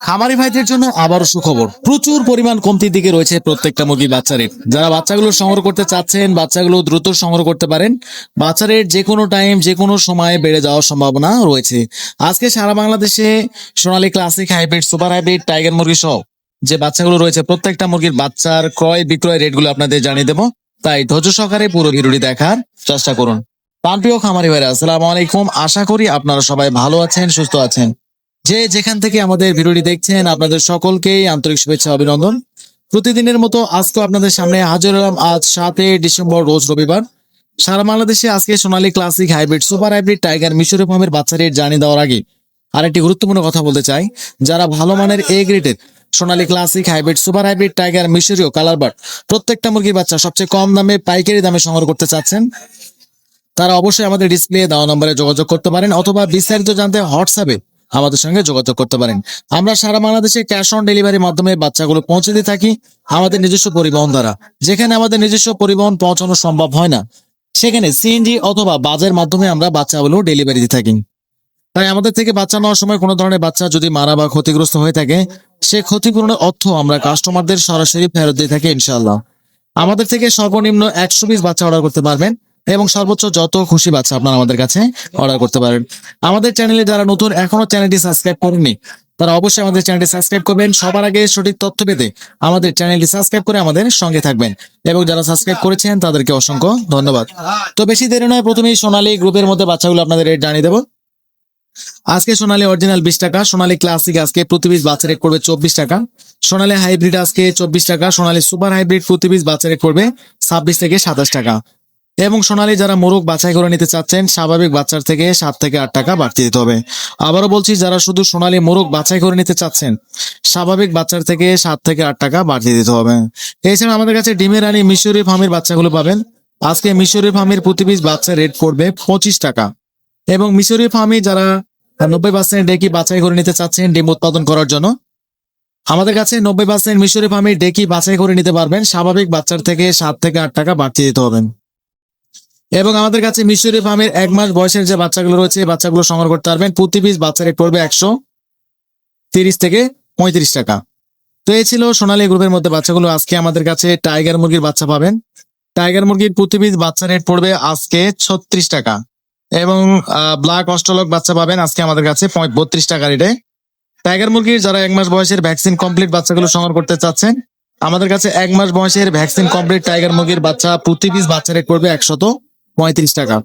খামারি ভাইদের জন্য আবারও সুখবর। প্রচুর পরিমাণ কমতির দিকে রয়েছে প্রত্যেকটা মুরগির বাচ্চা রেট যারা বাচ্চাগুলো সংগ্রহ করতে চাচ্ছেন, বাচ্চাগুলো দ্রুত সংগ্রহ করতে পারেন বাচ্চা রেট যে কোনো টাইম যে কোনো সময়ে বেড়ে যাওয়ার সম্ভাবনা রয়েছে। আজকে সারা বাংলাদেশে Sonali classic hybrid super hybrid tiger মুরগি সহ যে বাচ্চাগুলো রয়েছে, প্রত্যেকটা মুরগির বাচ্চার ক্রয় বিক্রয় রেটগুলো আপনাদের জানিয়ে দেবো। তাই ধৈর্য সহকারে পুরো ভিডিওটি দেখার চেষ্টা করুন। প্রাণপ্রিয় খামারি ভাইরা, আসসালামু আলাইকুম। আশা করি আপনারা সবাই ভালো আছেন, সুস্থ আছেন। যে যেখান থেকে আমাদের ভিডিওটি দেখছেন, আপনাদের সকলকেই আন্তরিক শুভেচ্ছা অভিনন্দন। প্রতিদিনের মতো আজকে আপনাদের সামনে হাজির হলাম আজ সাতই ডিসেম্বর, রোজ রবিবার। সারা বাংলাদেশে আজকে Sonali classic hybrid, super hybrid tiger মিশরি ফার্মের বাচ্চা রেট জানিয়ে দেওয়ার আগে আরেকটি গুরুত্বপূর্ণ কথা বলতে চাই। যারা ভালো মানের এ গ্রেডের Sonali classic hybrid, super hybrid tiger মিশরীয় কালার বার্ড, প্রত্যেকটা মুরগির বাচ্চা সবচেয়ে কম দামে, পাইকারি দামে সংগ্রহ করতে চাচ্ছেন, তারা অবশ্যই আমাদের ডিসপ্লে দেওয়া নম্বরে যোগাযোগ করতে পারেন অথবা বিস্তারিত জানতে হোয়াটসঅ্যাপে আমাদের সঙ্গে যোগাযোগ করতে পারেন। আমরা সারা বাংলাদেশে ক্যাশ অন ডেলিভারির মাধ্যমে বাচ্চাগুলো পৌঁছে দিয়ে থাকি আমাদের নিজস্ব পরিবহন দ্বারা। যেখানে আমাদের নিজস্ব পরিবহন পৌঁছানো সম্ভব হয় না, সেখানে সিএনজি অথবা বাজের মাধ্যমে আমরা বাচ্চাগুলো ডেলিভারি দিয়ে থাকি। তাই আমাদের থেকে বাচ্চা নেওয়ার সময় কোনো ধরনের বাচ্চা যদি মারা বা ক্ষতিগ্রস্ত হয়ে থাকে, সে ক্ষতিপূরণের অর্থ আমরা কাস্টমারদের সরাসরি ফেরত দিয়ে থাকি ইনশাল্লাহ আমাদের থেকে সর্বনিম্ন একশো পিস বাচ্চা অর্ডার করতে পারবেন। এবং সর্বোচ্চ যত খুশি বাচ্চা আপনারা আমাদের কাছে অর্ডার করতে পারেন। আমাদের চ্যানেলে যারা নতুন, এখনও চ্যানেলটি সাবস্ক্রাইব করেননি, তারা অবশ্যই আমাদের চ্যানেলটি সাবস্ক্রাইব করবেন। সবার আগে সঠিক তথ্য পেতে আমাদের চ্যানেলটি সাবস্ক্রাইব করে আমাদের সঙ্গে থাকবেন। এবং যারা সাবস্ক্রাইব করেছেন, তাদেরকে অসংখ্য ধন্যবাদ। তো বেশি দেরি নয়, প্রথমেই সোনালী গ্রুপের মধ্যে বাচ্চাগুলো আপনাদের রেট জানিয়ে দেবো। আজকে সোনালী অরিজিনাল বিশ টাকা, সোনালী ক্লাসিক আজকে প্রতি পিস বাচ্চা রেট করবে চব্বিশ টাকা। সোনালী হাইব্রিড আজকে চব্বিশ টাকা, সোনালী সুপার হাইব্রিড প্রতি পিস বাচ্চা রেট করবে ছাব্বিশ থেকে সাতাশ টাকা। এবং সোনালী যারা মোরগ বাছাই করে নিতে চাচ্ছেন, স্বাভাবিক বাচ্চার থেকে সাত থেকে আট টাকা বাড়তি দিতে হবে। আবারও বলছি, যারা শুধু সোনালী মোরগ বাছাই করে নিতে চাচ্ছেন, স্বাভাবিক বাচ্চার থেকে সাত থেকে আট টাকা বাড়তি দিতে হবে। এছাড়া আমাদের কাছে ডিমের রানী মিশরি ফার্মের বাচ্চাগুলো পাবেন। আজকে মিশরি ফার্মের প্রতি পিস বাচ্চা রেট পড়বে পঁচিশ টাকা। এবং মিশরি ফার্মে যারা নব্বই পার্সেন্ট ডেকি বাছাই করে নিতে চাচ্ছেন ডিম উৎপাদন করার জন্য, আমাদের কাছে নব্বই পার্সেন্ট মিশরি ফার্মে ডেকি বাছাই করে নিতে পারবেন। স্বাভাবিক বাচ্চার থেকে সাত থেকে আট টাকা বাড়তি দিতে হবে। এবং আমাদের কাছে মিশরি ফার্মের এক মাস বয়সের যে বাচ্চাগুলো রয়েছে বাচ্চাগুলো সংগ্রহ করতে পারবেন। প্রতি পিস বাচ্চা রেট পড়বে একশো তিরিশ থেকে পঁয়ত্রিশ টাকা। তো এই ছিল সোনালী গ্রুপের মধ্যে বাচ্চাগুলো। আজকে আমাদের কাছে টাইগার মুরগির বাচ্চা পাবেন। টাইগার মুরগির প্রতি পিস বাচ্চা রেট পড়বে আজকে ছত্রিশ টাকা। এবং ব্ল্যাক অস্ট্রলক বাচ্চা পাবেন আজকে আমাদের কাছে বত্রিশ টাকা রেটে। টাইগার মুরগির যারা এক মাস বয়সের ভ্যাকসিন কমপ্লিট বাচ্চাগুলো সংগ্রহ করতে চাচ্ছেন, আমাদের কাছে এক মাস বয়সের ভ্যাকসিন কমপ্লিট টাইগার মুরগির বাচ্চা প্রতি পিস বাচ্চা রেট করবে একশত পঁয়ত্রিশ টাকা।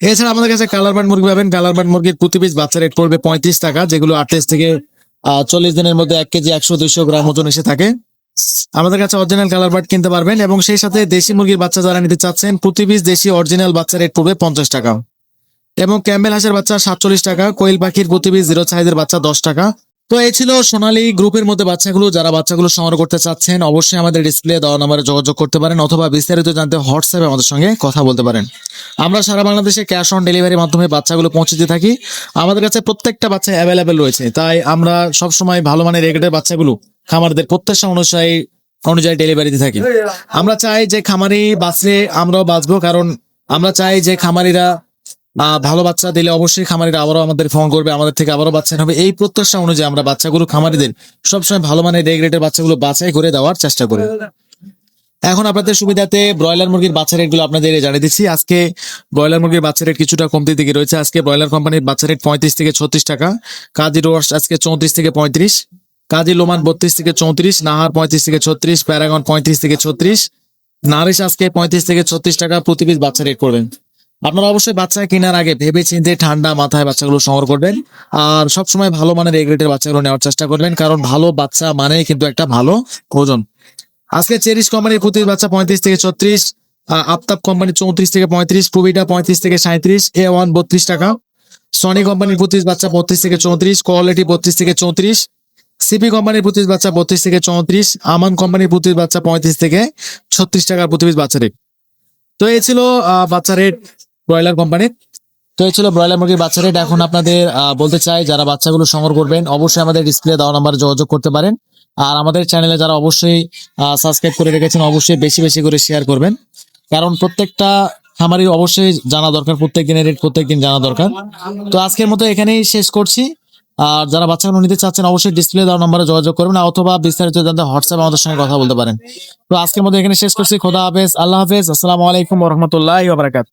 এছাড়া আমাদের কাছে কালার বার্ড মুরগি পাবেন। কালার বার্ড মুরগির প্রতি পিস বাচ্চা রেট পড়বে পঁয়ত্রিশ টাকা, যেগুলো আটত্রিশ থেকে চল্লিশ দিনের মধ্যে এক কেজি একশো দুইশো গ্রাম ওজন এসে থাকে। আমাদের কাছে অরিজিনাল কালার বার্ড কিনতে পারবেন এবং সেই সাথে দেশি মুরগির বাচ্চা যারা নিতে চাচ্ছেন প্রতি পিস দেশি অরিজিনাল বাচ্চা রেট পড়বে পঞ্চাশ টাকা। এবং ক্যাম্বেল হাঁসের বাচ্চা সাতচল্লিশ টাকা, কোয়েল পাখির প্রতি পিস জিরো সাইজের বাচ্চা দশ টাকা। তো এই ছিল সোনালী গ্রুপের মধ্যে বাচ্চাগুলো, যারা বাচ্চাগুলো সংগ্রহ করতে চাচ্ছেন, অবশ্যই আমাদের ডিসপ্লে দেওয়া নাম্বারে যোগাযোগ করতে পারেন অথবা বিস্তারিত জানতে হোয়াটসঅ্যাপে আমাদের সঙ্গে কথা বলতে পারেন। আমরা সারা বাংলাদেশে ক্যাশ অন ডেলিভারির মাধ্যমে বাচ্চাগুলো পৌঁছে দিয়ে থাকি। আমাদের কাছে প্রত্যেকটা বাচ্চা অ্যাভেলেবেল রয়েছে। তাই আমরা সবসময় ভালো মানের রেগেটের বাচ্চাগুলো খামারদের প্রত্যাশা অনুযায়ী অনুযায়ী ডেলিভারি দিয়ে থাকি। আমরা চাই যে খামারি বাঁচলে আমরাও বাঁচবো, কারণ আমরা চাই যে খামারিরা ভালো বাচ্চা দিলে অবশ্যই খামারিরা আবারও আমাদের ফোন করবে, আমাদের থেকে আবারও বাচ্চা হবে এই প্রত্যাশা অনুযায়ী আমরা বাচ্চাগুলো খামারিদের সবসময় ভালো মানের রেগ রেটের বাচ্চাগুলো বাছাই করে দেওয়ার চেষ্টা করি। এখন আপনাদের সুবিধাতে ব্রয়লার মুরগির বাচ্চা রেটগুলো আপনাদের জানিয়ে দিচ্ছি। আজকে ব্রয়লার মুরগির বাচ্চা রেট কিছুটা কমতির দিকে রয়েছে। আজকে ব্রয়লার কোম্পানির বাচ্চা রেট পঁয়ত্রিশ থেকে ছত্রিশ টাকা। কাজী রোয়ার্স আজকে চৌত্রিশ থেকে পঁয়ত্রিশ। কাজী লোমান বত্রিশ থেকে চৌত্রিশ। নাহার পঁয়ত্রিশ থেকে ছত্রিশ। প্যারাগন পঁয়ত্রিশ থেকে ছত্রিশ। নারিশ আজকে পঁয়ত্রিশ থেকে ছত্রিশ টাকা প্রতি পিস বাচ্চা রেট করবেন। আপনারা অবশ্যই বাচ্চা কেনার আগে ভেবে চিন্তে ঠান্ডা মাথায় বাচ্চাগুলো সংগ্রহ করবেন। আর সবসময় ভালো মানের এগ রেটের বাচ্চাগুলো নেওয়ার চেষ্টা করবেন, কারণ ভালো বাচ্চা মানেই কিন্তু একটা ভালো ওজন আজকে চেরিশ কোম্পানির প্রতি বাচ্চা পঁয়ত্রিশ থেকে ছত্রিশ আফতাব কোম্পানি চৌত্রিশ থেকে পঁয়ত্রিশ প্রবিটা পঁয়ত্রিশ থেকে সাঁত্রিশ এ ওয়ান বত্রিশ টাকা সনি কোম্পানির পঁচিশ বাচ্চা বত্রিশ থেকে চৌত্রিশ কোয়ালিটি বত্রিশ থেকে চৌত্রিশ সিপি কোম্পানির প্রতি বাচ্চা বত্রিশ থেকে চৌত্রিশ আমান কোম্পানির প্রতি বাচ্চা পঁয়ত্রিশ থেকে ছত্রিশ টাকার প্রতি পিস বাচ্চা রেট তো এই ছিল বাচ্চা রেট ব্রয়লার কোম্পানির। তো এই ছিল ব্রয়লার মুরগির বাচ্চা রেট এখন আপনাদের বলতে চাই, যারা বাচ্চাগুলো সংগ্রহ করবেন, অবশ্যই আমাদের ডিসপ্লে দেওয়া নাম্বারে যোগাযোগ করতে পারেন। আর আমাদের চ্যানেলে যারা অবশ্যই সাবস্ক্রাইব করে রেখেছেন, অবশ্যই বেশি বেশি করে শেয়ার করবেন। কারণ প্রত্যেকটা খামারি অবশ্যই জানা দরকার প্রত্যেক দিনের রেট প্রত্যেক দিন জানা দরকার। তো আজকের মতো এখানেই শেষ করছি। আর যারা বাচ্চাগুলো নিতে চাচ্ছেন, অবশ্যই ডিসপ্লে দেওয়ার নম্বরে যোগাযোগ করবেন, অথবা বিস্তারিত জানতে হোয়াটসঅ্যাপ আমাদের সঙ্গে কথা বলতে পারেন। তো আজকের মধ্যে এখানে শেষ করছি। খোদা হাফেজ। আল্লাহ হাফেজ। আসসালামু আলাইকুম রহমতুল্লাহ বারাকাত